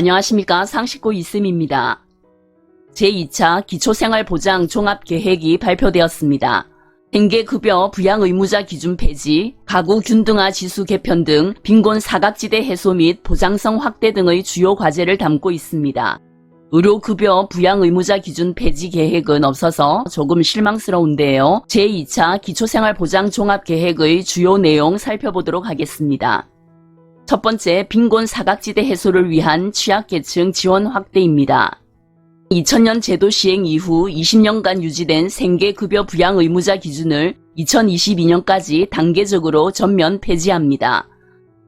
안녕하십니까 상식고 이슴입니다. 제2차 기초생활보장 종합계획이 발표되었습니다. 생계급여 부양의무자 기준 폐지, 가구 균등화 지수 개편 등 빈곤 사각지대 해소 및 보장성 확대 등의 주요 과제를 담고 있습니다. 의료급여 부양의무자 기준 폐지 계획은 없어서 조금 실망스러운데요. 제2차 기초생활보장 종합계획의 주요 내용 살펴보도록 하겠습니다. 첫 번째, 빈곤 사각지대 해소를 위한 취약계층 지원 확대입니다. 2000년 제도 시행 이후 20년간 유지된 생계급여 부양 의무자 기준을 2022년까지 단계적으로 전면 폐지합니다.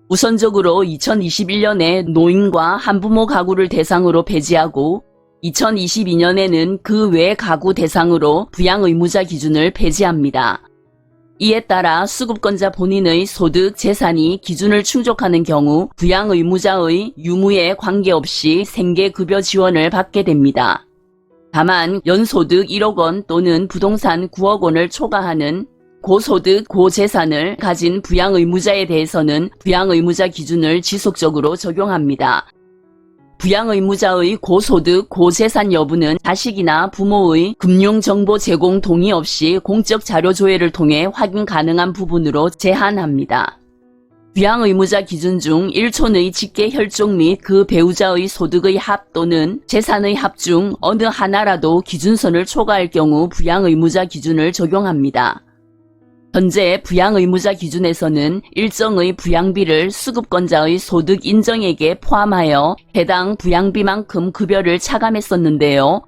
우선적으로 2021년에 노인과 한부모 가구를 대상으로 폐지하고 2022년에는 그 외 가구 대상으로 부양 의무자 기준을 폐지합니다. 이에 따라 수급권자 본인의 소득, 재산이 기준을 충족하는 경우 부양 의무자의 유무에 관계없이 생계급여 지원을 받게 됩니다. 다만 연소득 1억 원 또는 부동산 9억 원을 초과하는 고소득, 고재산을 가진 부양 의무자에 대해서는 부양 의무자 기준을 지속적으로 적용합니다. 부양 의무자의 고소득, 고재산 여부는 자식이나 부모의 금융정보 제공 동의 없이 공적 자료 조회를 통해 확인 가능한 부분으로 제한합니다. 부양 의무자 기준 중 1촌의 직계 혈족 및 그 배우자의 소득의 합 또는 재산의 합 중 어느 하나라도 기준선을 초과할 경우 부양 의무자 기준을 적용합니다. 현재 부양 의무자 기준에서는 일정의 부양비를 수급권자의 소득 인정액에 포함하여 해당 부양비만큼 급여를 차감했었는데요.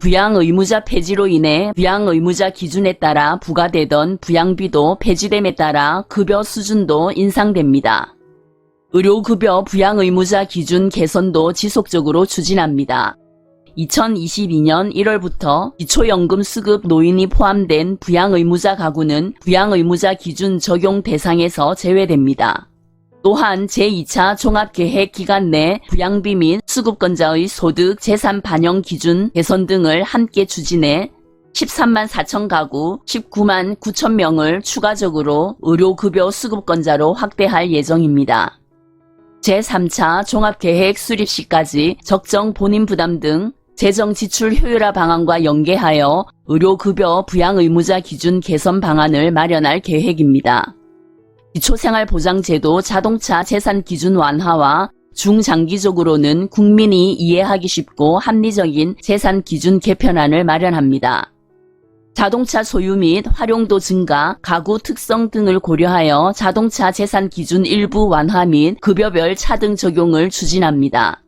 부양 의무자 폐지로 인해 부양 의무자 기준에 따라 부과되던 부양비도 폐지됨에 따라 급여 수준도 인상됩니다. 의료급여 부양 의무자 기준 개선도 지속적으로 추진합니다. 2022년 1월부터 기초연금 수급 노인이 포함된 부양의무자 가구는 부양의무자 기준 적용 대상에서 제외됩니다. 또한 제2차 종합계획 기간 내 부양비 및 수급권자의 소득 재산 반영 기준 개선 등을 함께 추진해 13만 4천 가구 19만 9천 명을 추가적으로 의료급여 수급권자로 확대할 예정입니다. 제3차 종합계획 수립 시까지 적정 본인 부담 등 재정 지출 효율화 방안과 연계하여 의료급여 부양 의무자 기준 개선 방안을 마련할 계획입니다. 기초생활보장제도 자동차 재산 기준 완화와 중장기적으로는 국민이 이해하기 쉽고 합리적인 재산 기준 개편안을 마련합니다. 자동차 소유 및 활용도 증가, 가구 특성 등을 고려하여 자동차 재산 기준 일부 완화 및 급여별 차등 적용을 추진합니다.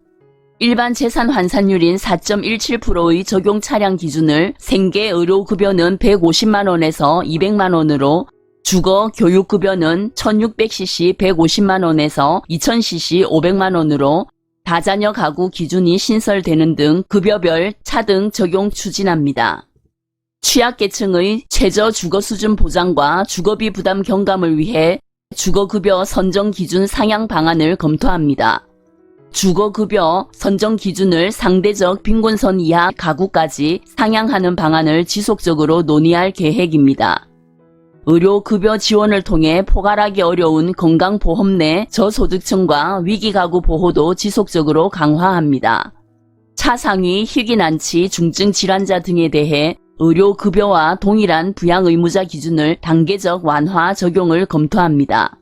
일반 재산 환산율인 4.17%의 적용 차량 기준을 생계 의료급여는 150만원에서 200만원으로 주거 교육급여는 1600cc 150만원에서 2000cc 500만원으로 다자녀 가구 기준이 신설되는 등 급여별 차등 적용 추진합니다. 취약계층의 최저 주거 수준 보장과 주거비 부담 경감을 위해 주거급여 선정 기준 상향 방안을 검토합니다. 주거급여 선정 기준을 상대적 빈곤선 이하 가구까지 상향하는 방안을 지속적으로 논의할 계획입니다. 의료급여 지원을 통해 포괄하기 어려운 건강보험 내 저소득층과 위기가구 보호도 지속적으로 강화합니다. 차상위, 희귀난치, 중증 질환자 등에 대해 의료급여와 동일한 부양의무자 기준을 단계적 완화 적용을 검토합니다.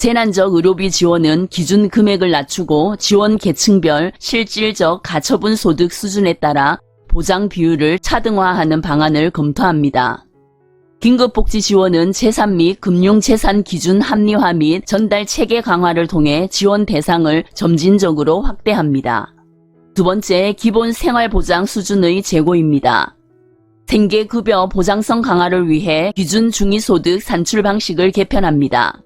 재난적 의료비 지원은 기준 금액을 낮추고 지원 계층별 실질적 가처분 소득 수준에 따라 보장 비율을 차등화하는 방안을 검토합니다. 긴급복지 지원은 재산 및 금융재산 기준 합리화 및 전달 체계 강화를 통해 지원 대상을 점진적으로 확대합니다. 두 번째, 기본 생활보장 수준의 제고입니다. 생계급여 보장성 강화를 위해 기준 중위소득 산출 방식을 개편합니다.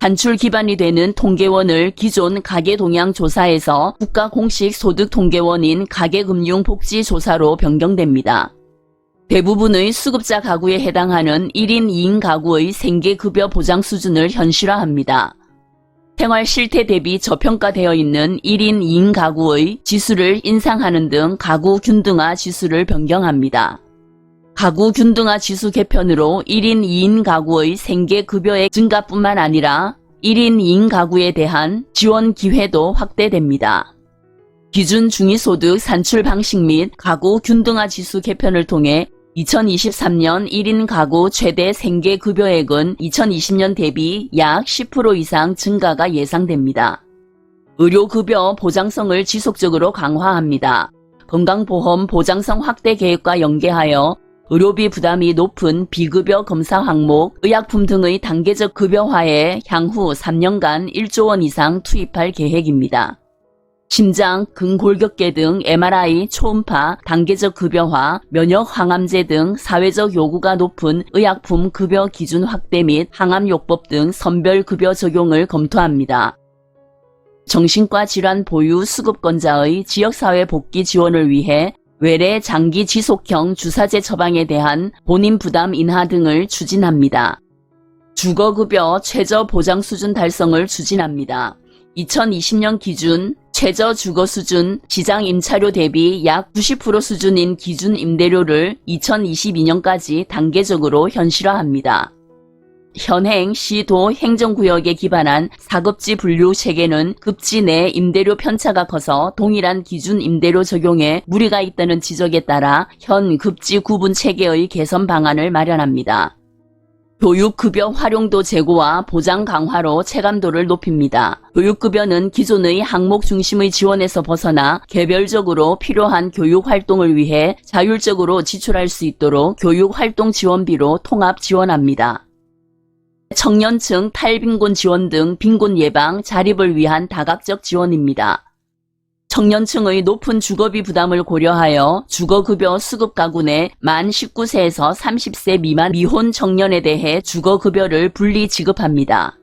산출 기반이 되는 통계원을 기존 가계동향조사에서 국가 공식 소득 통계원인 가계금융복지조사로 변경됩니다. 대부분의 수급자 가구에 해당하는 1인 2인 가구의 생계급여 보장 수준을 현실화합니다. 생활 실태 대비 저평가되어 있는 1인 2인 가구의 지수를 인상하는 등 가구 균등화 지수를 변경합니다. 가구 균등화 지수 개편으로 1인 2인 가구의 생계급여액 증가뿐만 아니라 1인 2인 가구에 대한 지원 기회도 확대됩니다. 기준 중위소득 산출 방식 및 가구 균등화 지수 개편을 통해 2023년 1인 가구 최대 생계급여액은 2020년 대비 약 10% 이상 증가가 예상됩니다. 의료급여 보장성을 지속적으로 강화합니다. 건강보험 보장성 확대 계획과 연계하여 의료비 부담이 높은 비급여 검사 항목, 의약품 등의 단계적 급여화에 향후 3년간 1조 원 이상 투입할 계획입니다. 심장, 근골격계 등 MRI, 초음파, 단계적 급여화, 면역 항암제 등 사회적 요구가 높은 의약품 급여 기준 확대 및 항암요법 등 선별 급여 적용을 검토합니다. 정신과 질환 보유 수급권자의 지역사회 복귀 지원을 위해 외래 장기 지속형 주사제 처방에 대한 본인 부담 인하 등을 추진합니다. 주거급여 최저 보장 수준 달성을 추진합니다. 2020년 기준 최저 주거 수준 시장 임차료 대비 약 90% 수준인 기준 임대료를 2022년까지 단계적으로 현실화합니다. 현행 시도 행정구역에 기반한 사급지 분류 체계는 급지 내 임대료 편차가 커서 동일한 기준 임대료 적용에 무리가 있다는 지적에 따라 현 급지 구분 체계의 개선 방안을 마련합니다. 교육급여 활용도 제고와 보장 강화로 체감도를 높입니다. 교육급여는 기존의 항목 중심의 지원에서 벗어나 개별적으로 필요한 교육활동을 위해 자율적으로 지출할 수 있도록 교육활동 지원비로 통합 지원합니다. 청년층 탈빈곤 지원 등 빈곤 예방, 자립을 위한 다각적 지원입니다. 청년층의 높은 주거비 부담을 고려하여 주거급여 수급 가구 내 만 19세에서 30세 미만 미혼 청년에 대해 주거급여를 분리 지급합니다.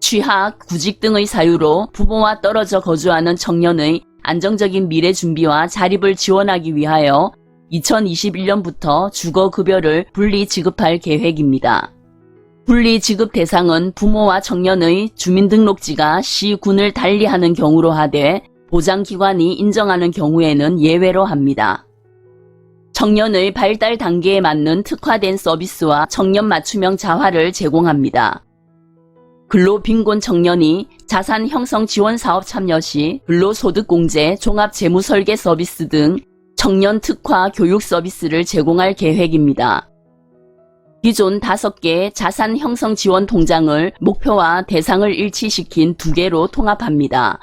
취학, 구직 등의 사유로 부모와 떨어져 거주하는 청년의 안정적인 미래 준비와 자립을 지원하기 위하여 2021년부터 주거급여를 분리 지급할 계획입니다. 분리 지급 대상은 부모와 청년의 주민등록지가 시, 군을 달리하는 경우로 하되 보장기관이 인정하는 경우에는 예외로 합니다. 청년의 발달 단계에 맞는 특화된 서비스와 청년 맞춤형 자활을 제공합니다. 근로빈곤 청년이 자산 형성 지원 사업 참여 시 근로소득공제, 종합재무설계 서비스 등 청년 특화 교육 서비스를 제공할 계획입니다. 기존 5개 자산 형성 지원 통장을 목표와 대상을 일치시킨 두 개로 통합합니다.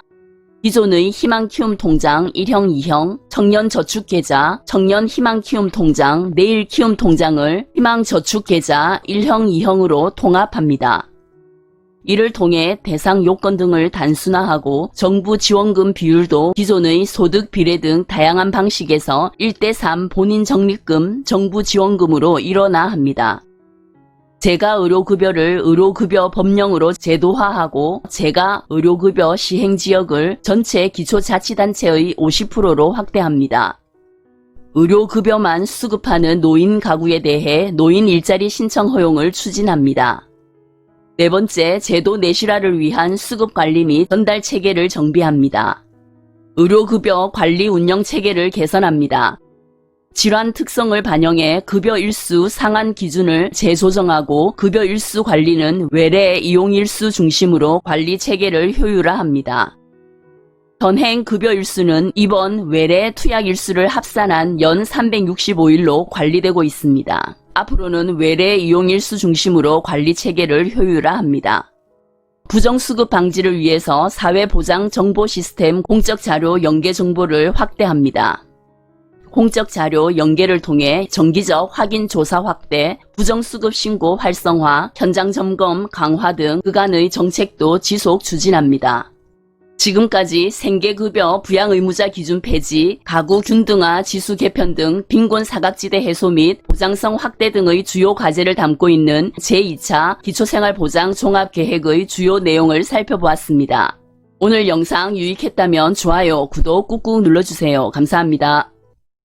기존의 희망 키움 통장 1형, 2형, 청년 저축 계좌, 청년 희망 키움 통장, 내일 키움 통장을 희망 저축 계좌 1형, 2형으로 통합합니다. 이를 통해 대상 요건 등을 단순화하고 정부 지원금 비율도 기존의 소득 비례 등 다양한 방식에서 1대3 본인 적립금, 정부 지원금으로 일어나 합니다. 제가 의료급여를 의료급여 법령으로 제도화하고 제가 의료급여 시행지역을 전체 기초자치단체의 50%로 확대합니다. 의료급여만 수급하는 노인 가구에 대해 노인 일자리 신청 허용을 추진합니다. 네 번째, 제도 내실화를 위한 수급 관리 및 전달 체계를 정비합니다. 의료급여 관리 운영 체계를 개선합니다. 질환 특성을 반영해 급여 일수 상한 기준을 재조정하고 급여 일수 관리는 외래 이용 일수 중심으로 관리 체계를 효율화합니다. 현행 급여 일수는 이번 외래 투약 일수를 합산한 연 365일로 관리되고 있습니다. 앞으로는 외래 이용 일수 중심으로 관리 체계를 효율화합니다. 부정수급 방지를 위해서 사회보장 정보 시스템 공적 자료 연계 정보를 확대합니다. 공적 자료 연계를 통해 정기적 확인 조사 확대, 부정수급 신고 활성화, 현장 점검 강화 등 그간의 정책도 지속 추진합니다. 지금까지 생계급여 부양의무자 기준 폐지, 가구 균등화 지수 개편 등 빈곤 사각지대 해소 및 보장성 확대 등의 주요 과제를 담고 있는 제2차 기초생활보장 종합계획의 주요 내용을 살펴보았습니다. 오늘 영상 유익했다면 좋아요, 구독 꾹꾹 눌러주세요. 감사합니다.